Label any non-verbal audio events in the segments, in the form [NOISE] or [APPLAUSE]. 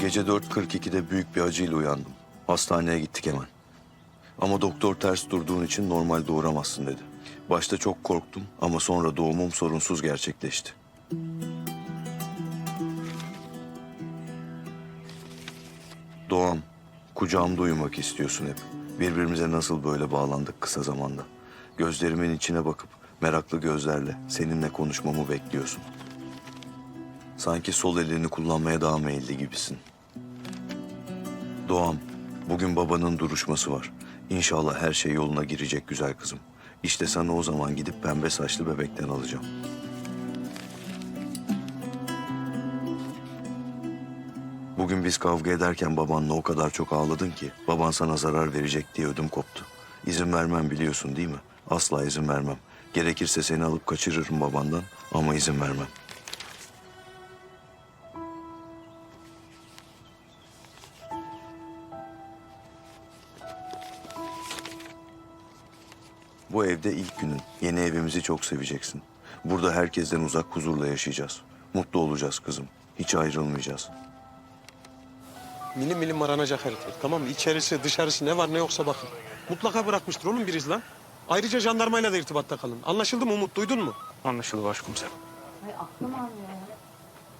Gece 4.42'de büyük bir acıyla uyandım. Hastaneye gittik hemen. Ama doktor ters durduğun için normal doğuramazsın dedi. Başta çok korktum ama sonra doğumum sorunsuz gerçekleşti. Doğam, kucağımda uyumak istiyorsun hep. Birbirimize nasıl böyle bağlandık kısa zamanda. Gözlerimin içine bakıp meraklı gözlerle seninle konuşmamı bekliyorsun. Sanki sol elini kullanmaya daha meyilli gibisin. Doğam, bugün babanın duruşması var. İnşallah her şey yoluna girecek güzel kızım. İşte sana o zaman gidip pembe saçlı bebekten alacağım. Bugün biz kavga ederken babanla o kadar çok ağladın ki baban sana zarar verecek diye ödüm koptu. İzin vermem biliyorsun değil mi? Asla izin vermem. Gerekirse seni alıp kaçırırım babandan ama izin vermem. Bu evde ilk günün. Yeni evimizi çok seveceksin. Burada herkesten uzak huzurla yaşayacağız. Mutlu olacağız kızım. Hiç ayrılmayacağız. Milim milim aranacak yer. Tamam mı? İçerisi dışarısı ne var ne yoksa bakın. Mutlaka bırakmıştır oğlum biriz lan. Ayrıca jandarmayla da irtibatta kalın. Anlaşıldı mı Umut duydun mu? Anlaşıldı başkomiserim. Ay aklım almıyor ya.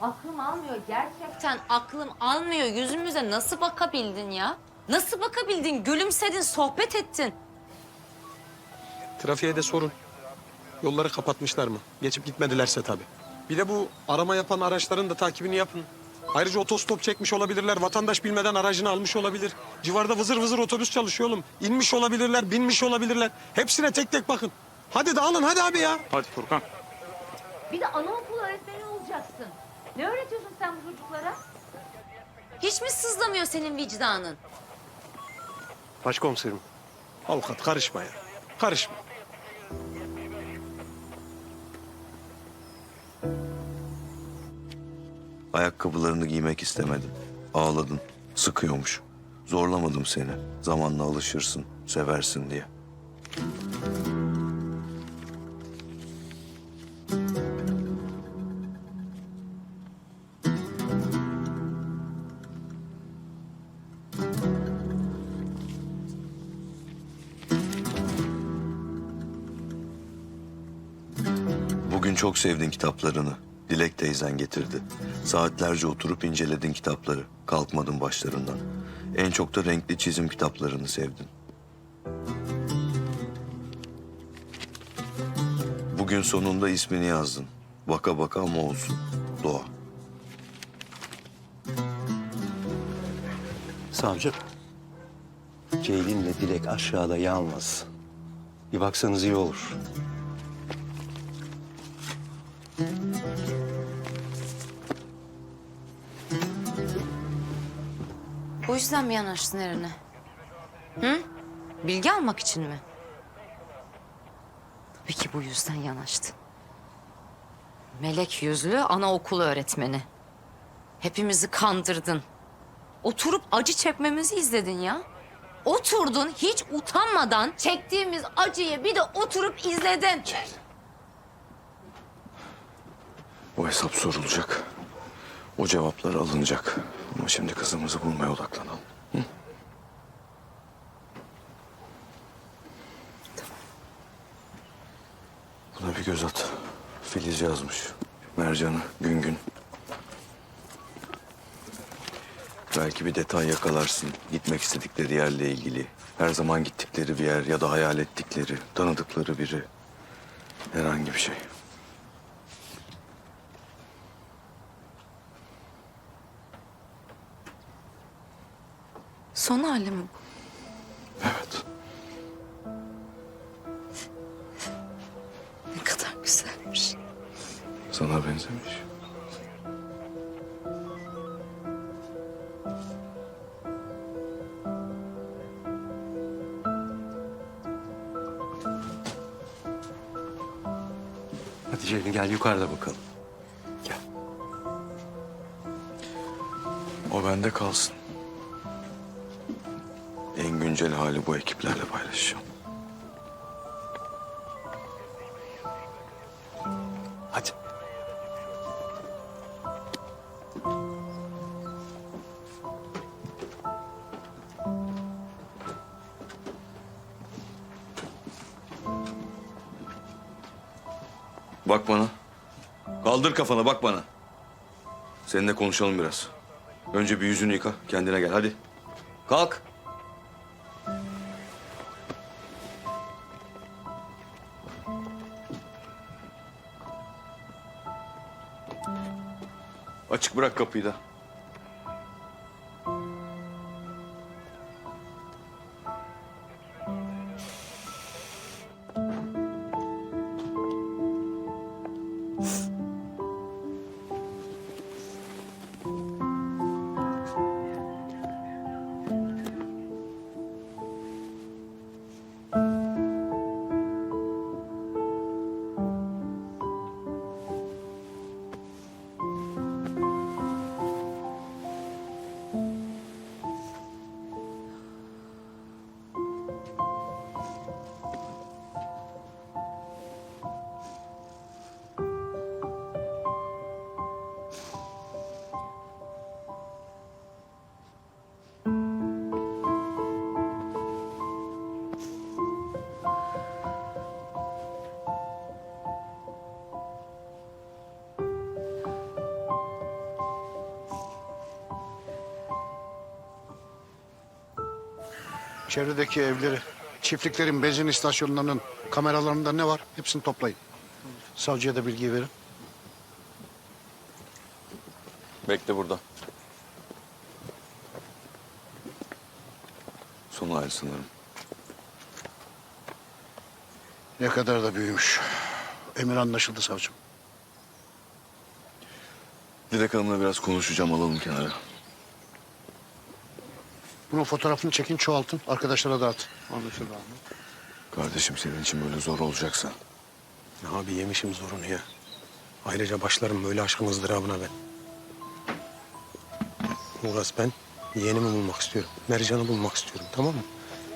Aklım almıyor gerçekten aklım almıyor. Yüzümüze nasıl bakabildin ya? Nasıl bakabildin? Gülümsedin, sohbet ettin. Trafiğe de sorun. Yolları kapatmışlar mı? Geçip gitmedilerse tabii. Bir de bu arama yapan araçların da takibini yapın. Ayrıca otostop çekmiş olabilirler. Vatandaş bilmeden aracını almış olabilir. Civarda vızır vızır otobüs çalışıyor oğlum. İnmiş olabilirler, binmiş olabilirler. Hepsine tek tek bakın. Hadi dağılın hadi abi ya. Hadi Furkan. Bir de anaokulu öğretmeni olacaksın. Ne öğretiyorsun sen bu çocuklara? Hiç mi sızlamıyor senin vicdanın? Başkomiserim. Avukat karışma ya. Karışma. Ayakkabılarını giymek istemedin. Ağladın. Sıkıyormuş. Zorlamadım seni. Zamanla alışırsın, seversin diye. Bugün çok sevdin kitaplarını. Dilek teyzen getirdi. Saatlerce oturup inceledin kitapları. Kalkmadın başlarından. En çok da renkli çizim kitaplarını sevdin. Bugün sonunda ismini yazdın. Baka baka ama olsun. Doğa. Savcım. Ceylin'le Dilek aşağıda yalnız. Bir baksanız iyi olur. Bu yüzden mi yanaştın Eren'e? Hı? Bilgi almak için mi? Tabii ki bu yüzden yanaştın. Melek yüzlü anaokulu öğretmeni. Hepimizi kandırdın. Oturup acı çekmemizi izledin ya. Oturdun hiç utanmadan çektiğimiz acıyı bir de oturup izledin. O hesap sorulacak. O cevaplar alınacak. Ama şimdi kızımızı bulmaya odaklanalım. Hı? Buna bir göz at. Filiz yazmış. Mercan'ı gün gün. Belki bir detay yakalarsın. Gitmek istedikleri yerle ilgili. Her zaman gittikleri bir yer ya da hayal ettikleri, tanıdıkları biri. Herhangi bir şey. Son hali mi bu? Evet. Ne kadar güzelmiş. Sana benzemiş. Hadi Ceylin gel yukarıda bakalım. Gel. O bende kalsın en güncel hali bu ekiplerle paylaşacağım. Hadi. Bak bana. Kaldır kafana bak bana. Seninle konuşalım biraz. Önce bir yüzünü yıka kendine gel hadi. Kalk. Açık bırak kapıyı da. Çevredeki evleri, çiftliklerin, benzin istasyonlarının kameralarında ne var? Hepsini toplayın. Savcıya da bilgi verin. Bekle burada. Son ayrı sanırım. Ne kadar da büyümüş. Emir anlaşıldı savcım. Dilek Hanım'la biraz konuşacağım alalım kenara. Bunun fotoğrafını çekin, çoğaltın. Arkadaşlara dağıtın. Kardeşim senin için böyle zor olacaksa. Ya abi yemişim zorunu ya. Ayrıca başlarım böyle aşkın ızdırabına ben. Uras ben yeğenimi bulmak istiyorum. Mercan'ı bulmak istiyorum tamam mı?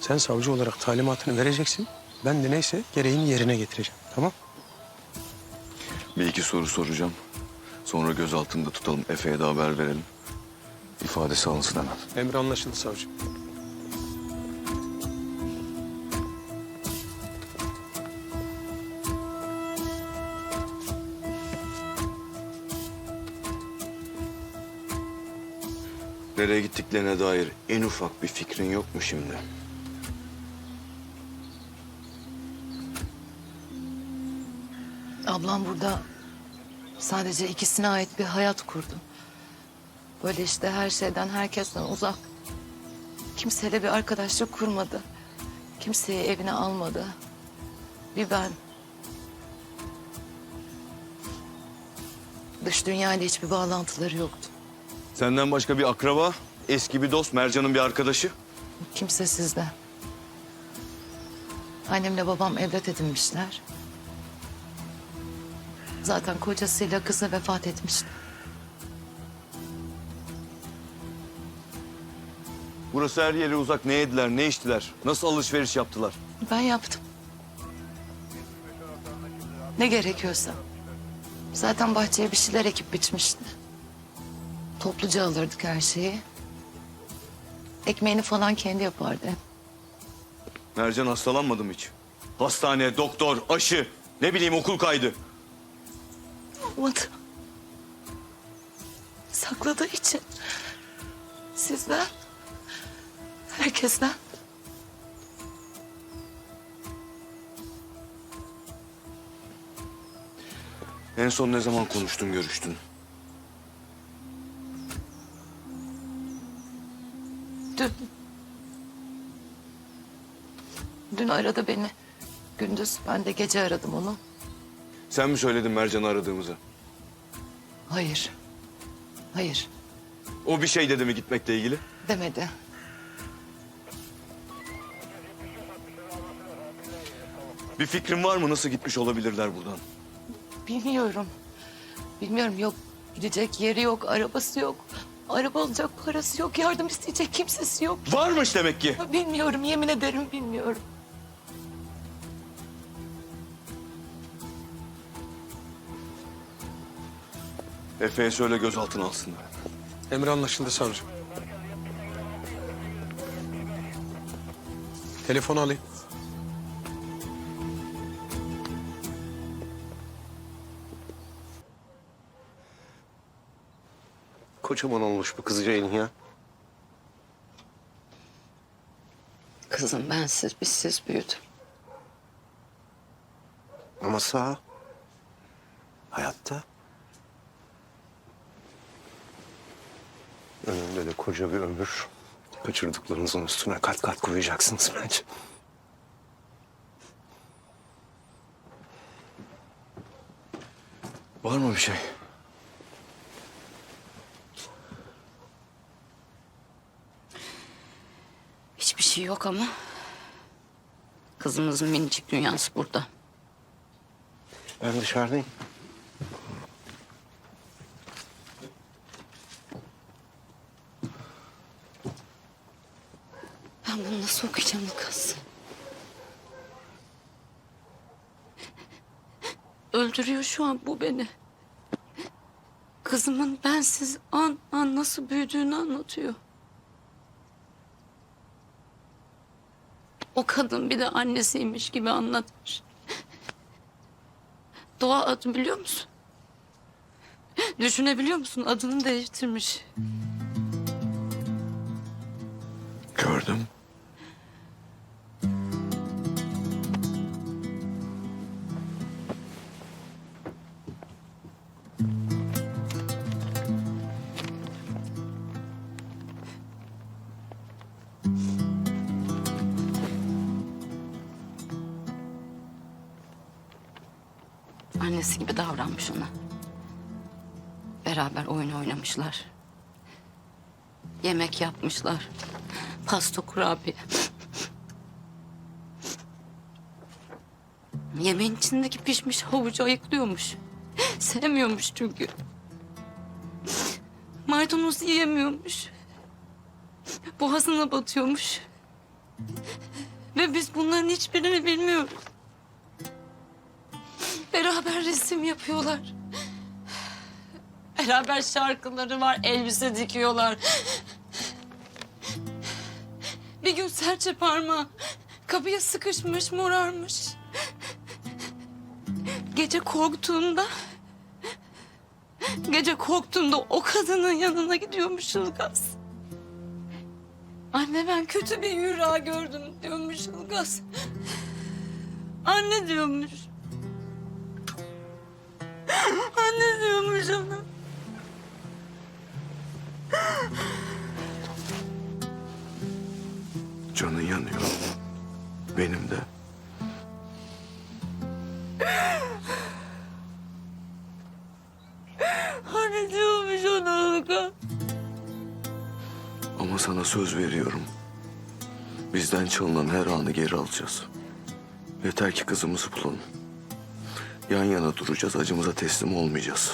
Sen savcı olarak talimatını vereceksin. Ben de neyse gereğini yerine getireceğim tamam Bir iki soru soracağım. Sonra göz altında tutalım. Efe'ye de haber verelim. İfadesi alınsın hemen. Emri anlaşıldı savcı. Nereye gittiklerine dair en ufak bir fikrin yok mu şimdi? Ablam burada sadece ikisine ait bir hayat kurdu. Böyle işte her şeyden, herkesten uzak. Kimseyle bir arkadaşlık kurmadı. Kimseyi evine almadı. Bir ben. Dış dünyayla hiçbir bağlantıları yoktu. Senden başka bir akraba, eski bir dost, Mercan'ın bir arkadaşı. Kimsesizden. Annemle babam evlat edinmişler. Zaten kocasıyla kızı vefat etmişti. Burası her yere uzak. Ne yediler, ne içtiler? Nasıl alışveriş yaptılar? Ben yaptım. Ne gerekiyorsa. Zaten bahçeye bir şeyler ekip biçmişti. Topluca alırdık her şeyi. Ekmeğini falan kendi yapardı. Mercan hastalanmadı mı hiç? Hastane, doktor, aşı, ne bileyim okul kaydı. Olmadı. Sakladığı için. Sizden. Herkesten. En son ne zaman konuştun, görüştün? Dün. Dün aradı beni. Gündüz ben de gece aradım onu. Sen mi söyledin Mercan'ı aradığımızı? Hayır. Hayır O bir şey dedi mi gitmekle ilgili? demedi. Bir fikrin var mı nasıl gitmiş olabilirler buradan? Bilmiyorum. Bilmiyorum yok. Gidecek yeri yok, arabası yok. Araba alacak parası yok, yardım isteyecek kimsesi yok. Varmış demek ki. Bilmiyorum, yemin ederim bilmiyorum. Efe'ye söyle gözaltına alsınlar. Emri anlaşıldı savcı. Telefonu alayım. Kocaman olmuş bu kızcağın ya. Kızım bensiz bizsiz büyüdü. Ama sağ. Hayatta. Önünde de koca bir ömür. Kaçırdıklarınızın üstüne kat kat koyacaksınız bence. Var mı bir şey? Hiçbir şey yok ama kızımızın minicik dünyası burada. Ben dışarıdayım. Ben bunu nasıl okuyacağım Lukas? Öldürüyor şu an bu beni. Kızımın bensiz an an nasıl büyüdüğünü anlatıyor. O kadın bir de annesiymiş gibi anlatmış. Doğa adı biliyor musun? Düşünebiliyor musun? Adını değiştirmiş. Gördüm. Annesi gibi davranmış ona. Beraber oyun oynamışlar. Yemek yapmışlar. Pasta kurabiye. Yemeğin içindeki pişmiş havucu ayıklıyormuş. Sevmiyormuş çünkü. Maydanoz yiyemiyormuş. Boğazına batıyormuş. Ve biz bunların hiçbirini bilmiyoruz. Beraber resim yapıyorlar. Beraber şarkıları var, elbise dikiyorlar. Bir gün serçe parmağı kapıya sıkışmış, morarmış. Gece korktuğunda... Gece korktuğunda o kadının yanına gidiyormuş Ilgaz. Anne ben kötü bir yürra gördüm diyormuş Ilgaz. Anne diyormuş. Anne diyormuş ona. Canın yanıyor. Benim de. Anne diyormuş ona Ilgaz. Ama sana söz veriyorum. Bizden çalınan her anı geri alacağız. Yeter ki kızımızı bulalım. Yan yana duracağız, acımıza teslim olmayacağız.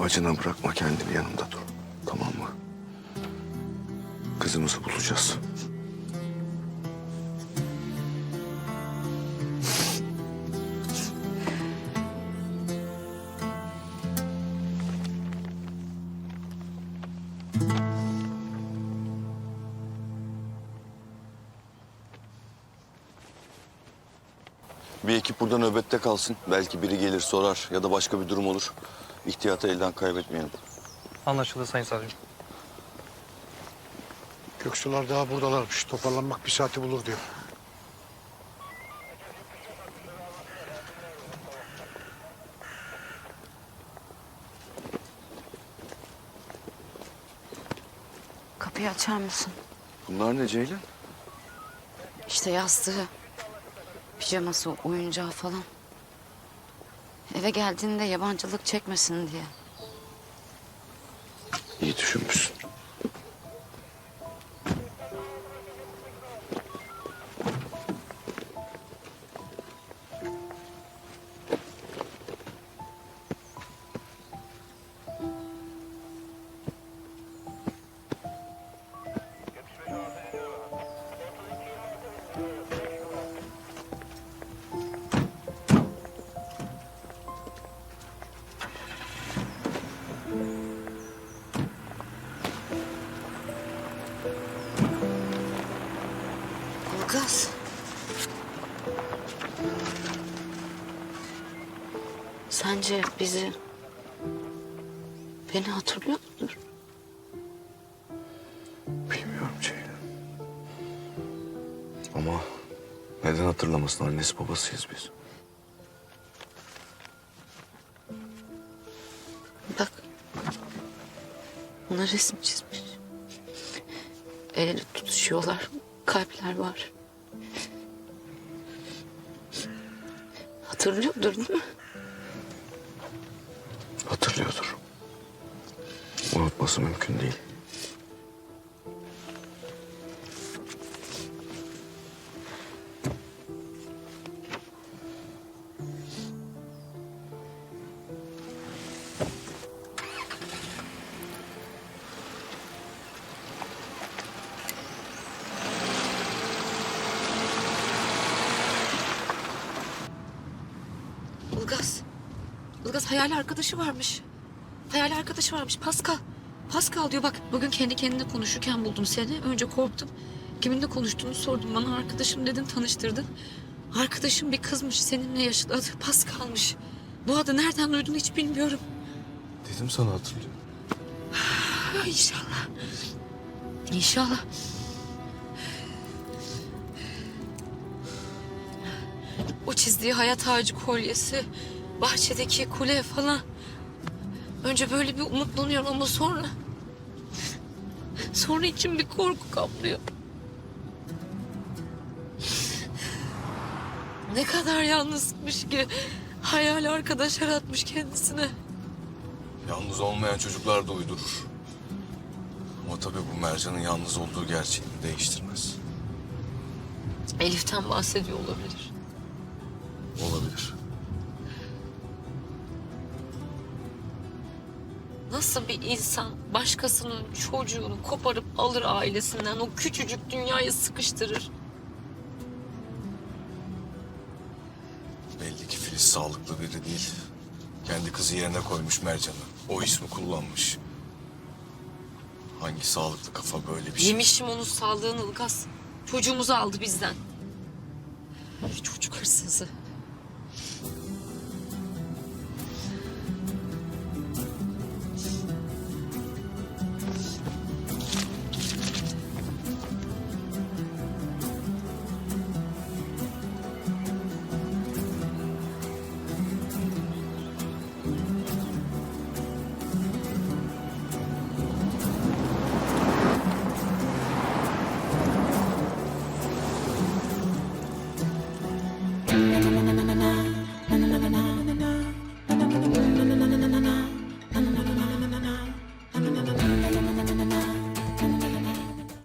Acına bırakma kendini yanımda dur. Tamam mı? Kızımızı bulacağız. Bir ekip burada nöbette kalsın. Belki biri gelir sorar ya da başka bir durum olur. İhtiyatı elden kaybetmeyelim. Anlaşıldı Sayın Savcım. Göksular daha buradalarmış. Toparlanmak bir saati bulur diyor. Kapıyı açar mısın? Bunlar ne Ceylin? İşte yastığı, pijaması, oyuncağı falan. Eve geldiğinde yabancılık çekmesin diye. İyi düşünmüşsün. Ilgaz. Sence bizi... Beni hatırlıyor mudur? Bilmiyorum Ceylan. Ama neden hatırlamasın? Annesi babasıyız biz. Bak. Ona resim çizmiş. El ele tutuşuyorlar. Kalpler var. Hatırlıyordur değil mi? Hatırlıyordur. Unutması mümkün değil. Hayal arkadaşı varmış. Hayal arkadaşı varmış. Pascal. Pascal diyor bak bugün kendi kendine konuşurken buldum seni. Önce korktum. Kiminle konuştuğunu sordum. Bana arkadaşım dedin tanıştırdın. Arkadaşım bir kızmış seninle yaşlı adı Pascal'mış. Bu adı nereden duydun hiç bilmiyorum. Dedim sana hatırlıyor. Ha, [SIGHS] İnşallah. İnşallah. O çizdiği hayat ağacı kolyesi, bahçedeki kule falan. Önce böyle bir umutlanıyorum ama sonra... Sonra içim bir korku kaplıyor. Ne kadar yalnızmış ki. Hayal arkadaş yaratmış kendisine. Yalnız olmayan çocuklar da uydurur. Ama tabii bu Mercan'ın yalnız olduğu gerçeğini değiştirmez. Elif'ten bahsediyor. Olabilir. Nasıl bir insan başkasının çocuğunu koparıp alır ailesinden o küçücük dünyaya sıkıştırır? Belli ki Filiz sağlıklı biri değil. Kendi kızı yerine koymuş Mercan'ı. O ismi kullanmış. Hangi sağlıklı kafa böyle bir şey? Yemişim onun sağlığını Ilgaz. Çocuğumuzu aldı bizden. Çocuk hırsızı.